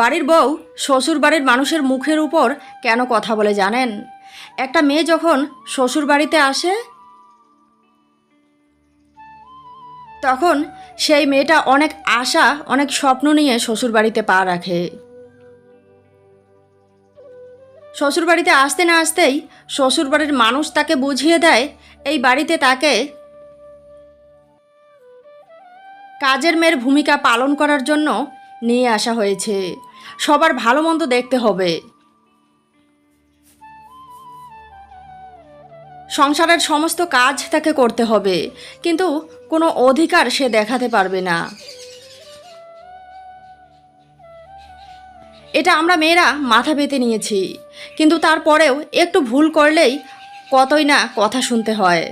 বাড়ির বউ শ্বশুর বাড়ির মানুষের মুখের উপর কেন কথা বলে জানেন? একটা মেয়ে যখন শ্বশুর বাড়িতে আসে, তখন সেই মেয়েটা অনেক আশা, অনেক স্বপ্ন নিয়ে শ্বশুর বাড়িতে পা রাখে। শ্বশুর বাড়িতে আসতে না আসতেই শ্বশুর বাড়ির মানুষ তাকে বুঝিয়ে দেয়, এই বাড়িতে তাকে কাজের মেয়ের ভূমিকা পালন করার জন্য নিয়ে আসা হয়েছে। সবার ভালো মন্দ দেখতে হবে। সংসারের সমস্ত কাজ তাকে করতে হবে, কিন্তু কোনো অধিকার সে দেখাতে পারবে না। এটা আমরা মেয়েরা মাথা পেতে নিয়েছি, কিন্তু তারপরেও একটু ভুল করলেই কতই না কথা শুনতে হয়।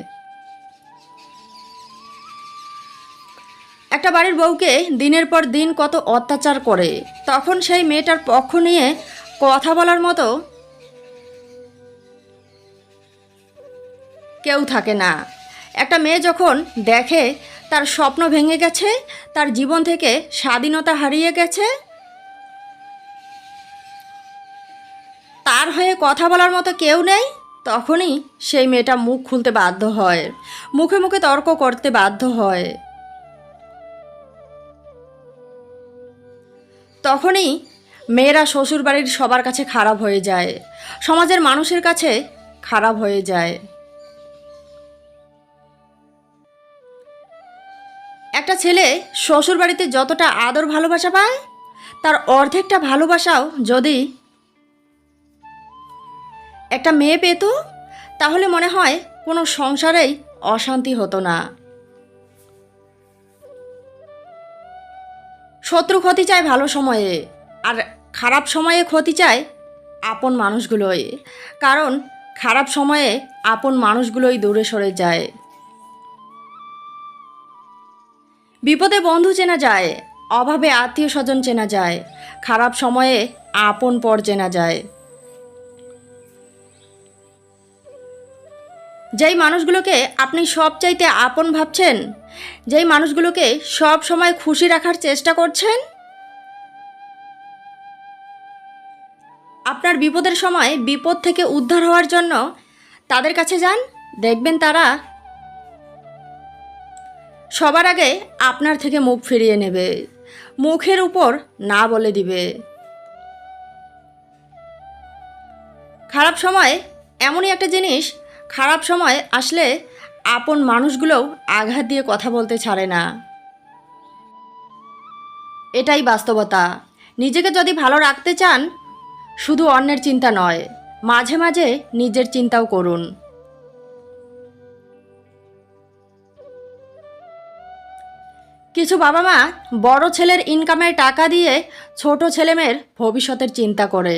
একটা বাড়ির বউকে দিনের পর দিন কত অত্যাচার করে। তখন সেই মেয়েটার পক্ষ নিয়ে কথা বলার মতো কেউ থাকে না। একটা মেয়ে যখন দেখে তার স্বপ্ন ভেঙে গেছে, তার জীবন থেকে স্বাধীনতা হারিয়ে গেছে, তার হয়ে কথা বলার মতো কেউ নেই, তখনই সেই মেয়েটা মুখ খুলতে বাধ্য হয়। মুখে মুখে তর্ক করতে বাধ্য হয়। তখনই মেয়েরা শ্বশুর বাড়ির সবার কাছে খারাপ হয়ে যায়। সমাজের মানুষের কাছে খারাপ হয়ে যায়। একটা ছেলে শ্বশুর বাড়িতে যতটা আদর ভালোবাসা পায়, তার অর্ধেকটা ভালোবাসাও যদি একটা মেয়ে পেত, তাহলে মনে হয় কোনো সংসারেই অশান্তি হতো না। শত্রু ক্ষতি চায় ভালো সময়ে, আর খারাপ সময়ে ক্ষতি চায় আপন মানুষগুলোই। কারণ খারাপ সময়ে আপন মানুষগুলোই দূরে সরে যায়। বিপদে বন্ধু চেনা যায়, অভাবে আত্মীয় স্বজন চেনা যায়, খারাপ সময়ে আপন পর চেনা যায়। যেই মানুষগুলোকে আপনি সব চাইতে আপন ভাবছেন, যেই মানুষগুলোকে সব সময় খুশি রাখার চেষ্টা করছেন? আপনার বিপদের সময় বিপদ থেকে উদ্ধার হওয়ার জন্য তাদের কাছে যান, দেখবেন তারা সবার আগে আপনার থেকে মুখ ফিরিয়ে নেবে, মুখের উপর না বলে দিবে। খারাপ সময় এমনই একটা জিনিস খারাপ সময় আসলে আপন মানুষগুলোও আঘাত দিয়ে কথা বলতে ছাড়ে না। এটাই বাস্তবতা। নিজেকে যদি ভালো রাখতে চান, শুধু অন্যের চিন্তা নয়, মাঝে মাঝে নিজের চিন্তাও করুন। কিছু বাবা মা বড় ছেলের ইনকামের টাকা দিয়ে ছোট ছেলেমেয়ের ভবিষ্যতের চিন্তা করে।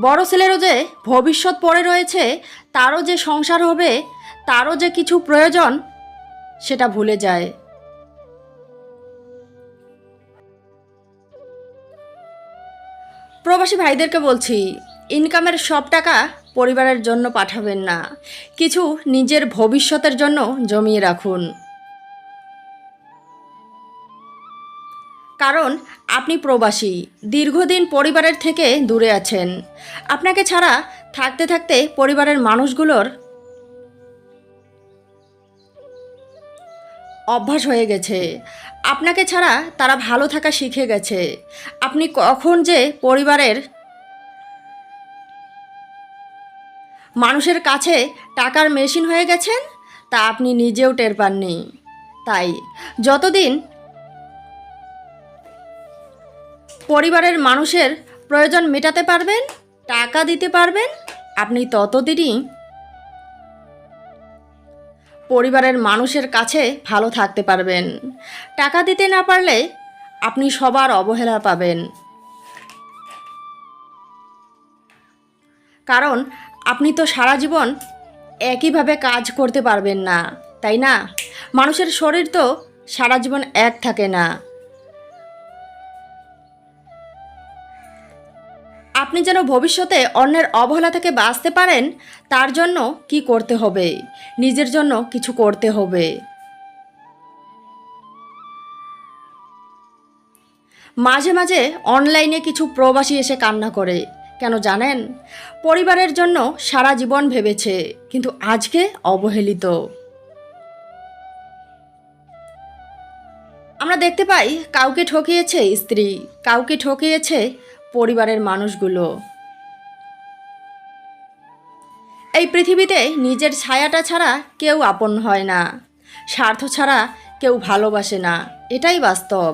বড় ছেলেরও যে ভবিষ্যৎ পড়ে রয়েছে, তারও যে সংসার হবে, তারও যে কিছু প্রয়োজন, সেটা ভুলে যায়। প্রবাসী ভাইদেরকে বলছি ইনকামের সব টাকা পরিবারের জন্য পাঠাবেন না। কিছু নিজের ভবিষ্যতের জন্য জমিয়ে রাখুন। কারণ আপনি প্রবাসী, দীর্ঘদিন পরিবারের থেকে দূরে আছেন। আপনাকে ছাড়া থাকতে থাকতে পরিবারের মানুষগুলোর অভ্যাস হয়ে গেছে। আপনাকে ছাড়া তারা ভালো থাকা শিখে গেছে। আপনি কখন যে পরিবারের মানুষের কাছে টাকার মেশিন হয়ে গেছেন, তা আপনি নিজেও টের পাননি। তাই যতদিন পরিবারের মানুষের প্রয়োজন মেটাতে পারবেন, টাকা দিতে পারবেন, আপনি ততদিনই পরিবারের মানুষের কাছে ভালো থাকতে পারবেন। টাকা দিতে না পারলে আপনি সবার অবহেলা পাবেন। কারণ আপনি তো সারা জীবন একইভাবে কাজ করতে পারবেন না, তাই না? মানুষের শরীর তো সারা জীবন এক থাকে না। আপনি যেন ভবিষ্যতে অন্যের অবহেলা থেকে বাঁচতে পারেন, তার জন্য কি করতে হবে? নিজের জন্য কিছু করতে হবে। মাঝে মাঝে অনলাইনে কিছু প্রবাসী এসে কান্না করে। কেন জানেন? পরিবারের জন্য সারা জীবন ভেবেছে, কিন্তু আজকে অবহেলিত। আমরা দেখতে পাই, কাউকে ঠকিয়েছে স্ত্রী, কাউকে ঠকিয়েছে পরিবারের মানুষগুলো। এই পৃথিবীতে নিজের ছায়াটা ছাড়া কেউ আপন হয় না। স্বার্থ ছাড়া কেউ ভালোবাসে না। এটাই বাস্তব।